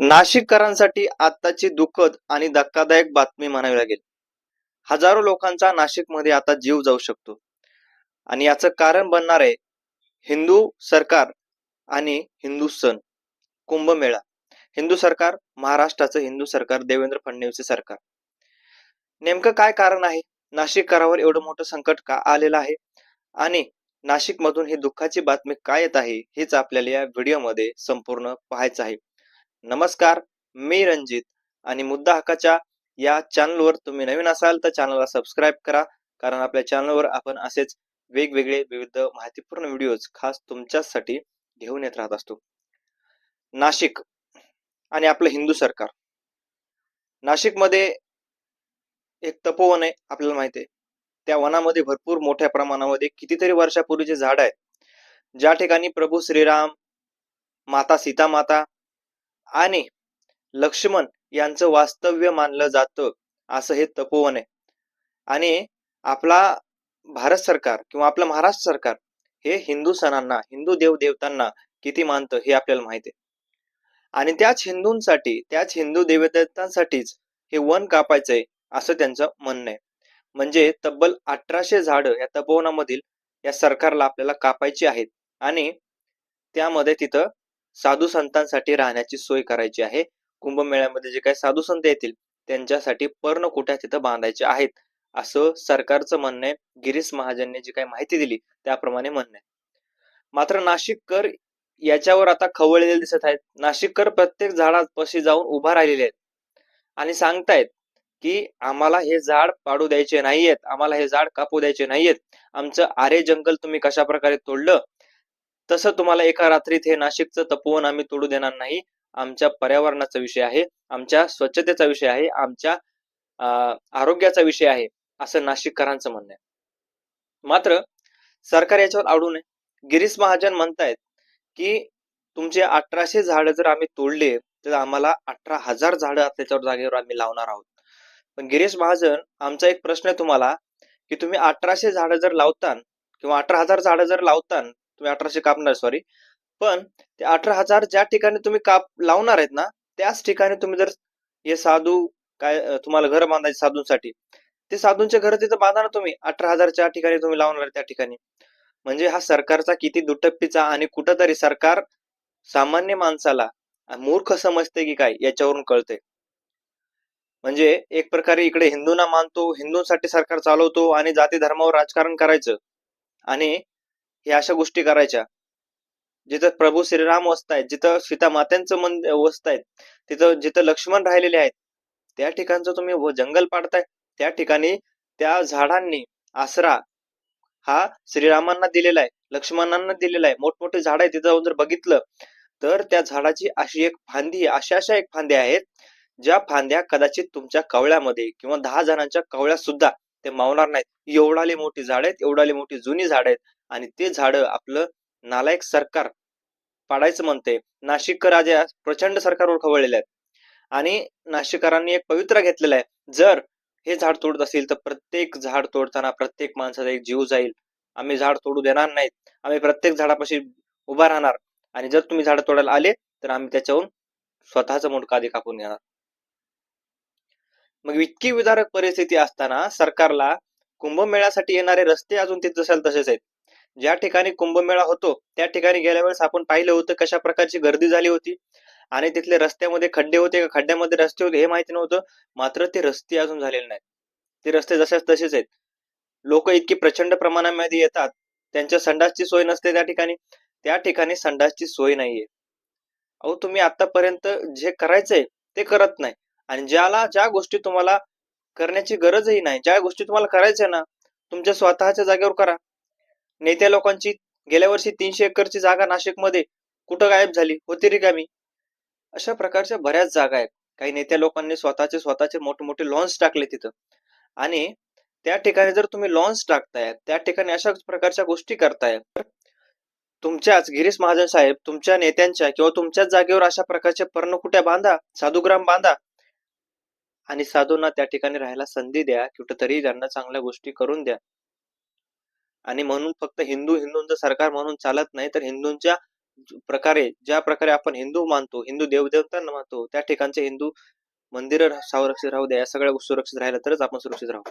नाशिककरांसाठी आत्ताची दुःखद आणि धक्कादायक बातमी म्हणावी लागेल. हजारो लोकांचा नाशिकमध्ये आता जीव जाऊ शकतो. आणि याचं कारण बनणार आहे हिंदू सरकार आणि हिंदू सण कुंभमेळा. हिंदू सरकार महाराष्ट्राचं हिंदू सरकार देवेंद्र फडणवीसचे सरकार. नेमकं काय कारण आहे? नाशिककरावर एवढं मोठं संकट का आलेलं आहे? आणि नाशिकमधून ही दुःखाची बातमी काय येत आहे हेच आपल्याला या व्हिडिओमध्ये संपूर्ण पाहायचं आहे. नमस्कार मी रंजित आणि मुद्दा हक्काच्या या चॅनलवर तुम्ही नवीन असाल तर चॅनलला सबस्क्राईब करा. कारण आपल्या चॅनलवर आपण असेच वेगवेगळे विविध माहितीपूर्ण व्हिडिओज खास तुमच्यासाठी घेऊन येत राहत असतो. नाशिक आणि आपलं हिंदू सरकार. नाशिकमध्ये एक तपोवन आहे आपल्याला माहिती आहे. त्या वनामध्ये भरपूर मोठ्या प्रमाणामध्ये कितीतरी वर्षापूर्वीचे झाड आहे ज्या ठिकाणी प्रभू श्रीराम माता सीता माता आणि लक्ष्मण यांचं वास्तव्य मानलं जातं असं हे तपोवन आहे. आणि आपला भारत सरकार किंवा आपलं महाराष्ट्र सरकार हे हिंदू सणांना हिंदू देवदेवतांना किती मानतं हे आपल्याला माहिती आहे. आणि त्याच हिंदूंसाठी त्याच हिंदू देवदेवतांसाठीच हे वन कापायचंय असं त्यांचं म्हणणं आहे. म्हणजे तब्बल अठराशे झाडं या तपोवनामधील या सरकारला आपल्याला कापायची आहेत. आणि त्यामध्ये तिथं साधू संतांसाठी राहण्याची सोय करायची आहे. कुंभमेळ्यामध्ये जे काही साधू संत येतील त्यांच्यासाठी पर्णकोट्या तिथं बांधायचे आहेत? असं सरकारचं म्हणणं आहे. गिरीश महाजनने जी काही माहिती दिली त्याप्रमाणे म्हणणं आहे. मात्र नाशिककर याच्यावर आता खवळलेले दिसत आहेत. नाशिककर प्रत्येक झाडापाशी जाऊन उभा राहिलेले आहेत. आणि सांगतायत की आम्हाला हे झाड पाडू द्यायचे नाहीयेत. आम्हाला हे झाड कापू द्यायचे नाहीयेत. आमचं आरे जंगल तुम्ही कशा प्रकारे तोडलं? तसं तुम्हाला एका रात्रीत हे नाशिकचं तपोवन आम्ही तोडू देणार नाही. आमच्या पर्यावरणाचा विषय आहे आमच्या स्वच्छतेचा विषय आहे आमच्या आरोग्याचा विषय आहे असं नाशिककरांचं म्हणणं आहे. मात्र सरकार याच्यावर आवडू नये. गिरीश महाजन म्हणतायत की तुमचे अठराशे झाडं जर आम्ही तोडले तर आम्हाला अठरा हजार झाडं त्याच्यावर जागेवर आम्ही लावणार आहोत. पण गिरीश महाजन आमचा एक प्रश्न आहे तुम्हाला की तुम्ही अठराशे झाडं जर लावतान किंवा अठरा हजार झाडं जर लावतान तुम्ही अठराशे कापणार सॉरी पण ते अठरा हजार ज्या ठिकाणी तुम्ही काप लावणार आहेत ना त्याच ठिकाणी तुम्ही जर हे साधू काय तुम्हाला घर बांधायचे साधूंसाठी ते साधूंचे घर तिथं बांधा ना तुम्ही. अठरा हजारच्या ठिकाणी तुम्ही लावणार त्या ठिकाणी. म्हणजे हा सरकारचा किती दुटप्पीचा आणि कुठंतरी सरकार सामान्य माणसाला मूर्ख समजते की काय याच्यावरून कळते. म्हणजे एक प्रकारे इकडे हिंदूंना मानतो हिंदूंसाठी सरकार चालवतो आणि जाती धर्मावर राजकारण करायचं. आणि हे अशा गोष्टी करायच्या. जिथं प्रभू श्रीराम वसतायत जिथं सीता मात्यांचं मंदिर वसतायत तिथं जिथं लक्ष्मण राहिलेले आहेत त्या ठिकाणचं तुम्ही जंगल पाडताय त्या ठिकाणी त्या झाडांनी आसरा हा श्रीरामांना दिलेला आहे लक्ष्मणांना दिलेला आहे. मोठमोठे झाड आहे तिथं जर बघितलं तर त्या झाडाची अशी एक फांदी अशा अशा एक फांद्या आहेत ज्या फांद्या कदाचित तुमच्या कवळ्यामध्ये किंवा दहा जणांच्या कवळ्यात सुद्धा ते मावणार नाहीत. एवढाली मोठी झाड आहेत एवढाली मोठी जुनी झाड आहेत आणि ते झाड आपलं नालायक सरकार पाडायचं म्हणते. नाशिककर आज या प्रचंड सरकारवर खवळलेले आहेत. आणि नाशिककरांनी एक पवित्रा घेतलेला आहे. जर हे झाड तोडत असेल तर प्रत्येक झाड तोडताना प्रत्येक माणसाचा एक जीव जाईल. आम्ही झाड तोडू देणार नाहीत. आम्ही प्रत्येक झाडापाशी उभा राहणार. आणि जर तुम्ही झाड तोडायला आले तर आम्ही त्याच्याहून स्वतःचा मोठका आधी कापून घेणार. मग इतकी विदारक परिस्थिती असताना सरकारला कुंभमेळ्यासाठी येणारे रस्ते अजून तिथे जसेल तसेच आहेत. ज्या ठिकाणी कुंभमेळा होतो त्या ठिकाणी गेल्या वेळेस आपण पाहिलं होतं कशा प्रकारची गर्दी झाली होती. आणि तिथले रस्त्यामध्ये खड्डे होते का? खड्ड्यामध्ये रस्ते होते हे माहिती नव्हतं. मात्र ते रस्ते अजून झालेले नाहीत. ते रस्ते जसेच तसेच आहेत. लोक इतकी प्रचंड प्रमाणामध्ये येतात. त्यांच्या संडासची सोय नसते त्या ठिकाणी. त्या ठिकाणी संडासची सोय नाहीये. अहो तुम्ही आतापर्यंत जे करायचंय ते करत नाही. आणि ज्याला ज्या गोष्टी तुम्हाला करण्याची गरजही नाही ज्या गोष्टी तुम्हाला करायच्या ना तुमच्या स्वतःच्या जागेवर करा. नेत्या लोकांची गेल्या वर्षी तीनशे एकरची जागा नाशिकमध्ये कुठं गायब झाली होती रिकामी अशा प्रकारच्या बऱ्याच जागा आहेत. काही नेत्या लोकांनी स्वतःचे स्वतःचे मोठे मोठे लॉन्स टाकले तिथं. आणि त्या ठिकाणी जर तुम्ही लॉन्स टाकताय त्या ठिकाणी अशा प्रकारच्या गोष्टी करताय तुमच्याच गिरीश महाजन साहेब तुमच्या नेत्यांच्या किंवा तुमच्याच जागेवर अशा प्रकारच्या पर्णकुट्या बांधा साधुग्राम बांधा. आणि साधूंना त्या ठिकाणी राहायला संधी द्या कुठेतरी त्यांना चांगल्या गोष्टी करून द्या. आणि म्हणून फक्त हिंदू हिंदूंचं सरकार म्हणून चालत नाही तर हिंदूंच्या प्रकारे ज्या प्रकारे आपण हिंदू मानतो हिंदू देवदेवतांना मानतो त्या ठिकाणचे हिंदू मंदिर संरक्षित राहू द्या या सगळ्या सुरक्षित राहिल्या तरच आपण सुरक्षित राहू.